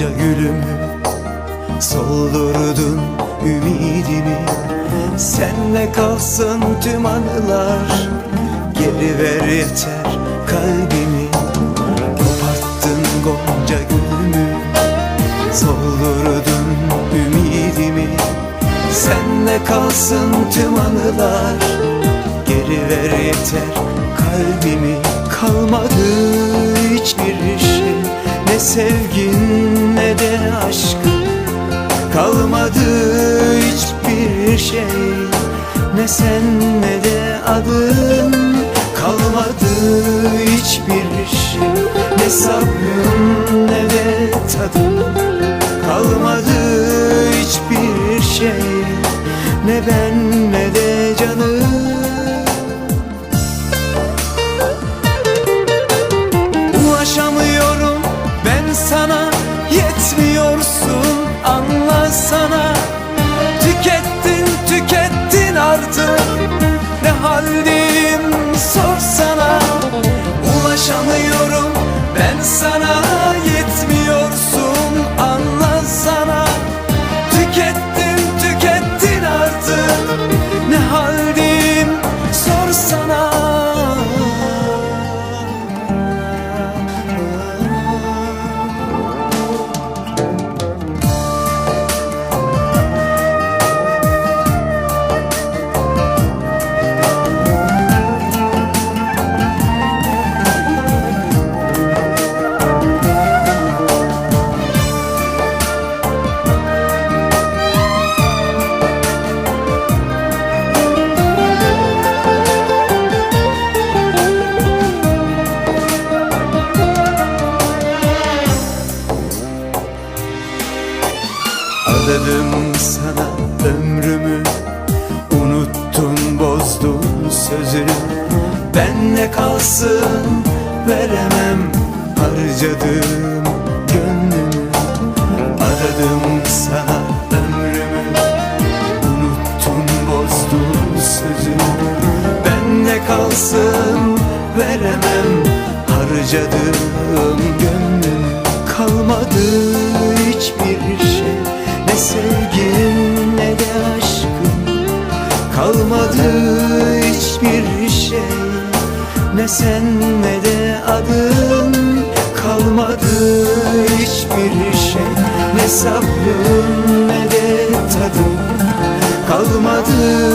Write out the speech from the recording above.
Gonca gülümü Soldurdun ümidimi. Senle kalsın tüm anılar Geri ver yeter kalbimi. Koparttın gonca gülümü Soldurdun ümidimi. Senle kalsın tüm anılar Geri ver yeter kalbimi. Kalmadı hiçbir şey Sevgin ne de aşkın Kalmadı hiçbir şey. Ne sen ne de adın. Kalmadı hiçbir şey. Ne sabrın ne de tadın anlasana Tükettin tükettin artık. Ne haldeyim sorsana Ulaşamıyorum ben sana Adadım sana ömrümü. Unuttun bozdun sözünü. Benle kalsın veremem Harcadım gönlümü. Adadım sana ömrümü. Unuttun bozdun sözünü. Benle kalsın veremem Harcadım gönlümü. Kalmadı hiçbir şey Ne sevgin ne de aşkın Kalmadı hiçbir şey. Ne sen ne de adın. Kalmadı hiçbir şey. Ne sabrın ne de tadın Kalmadı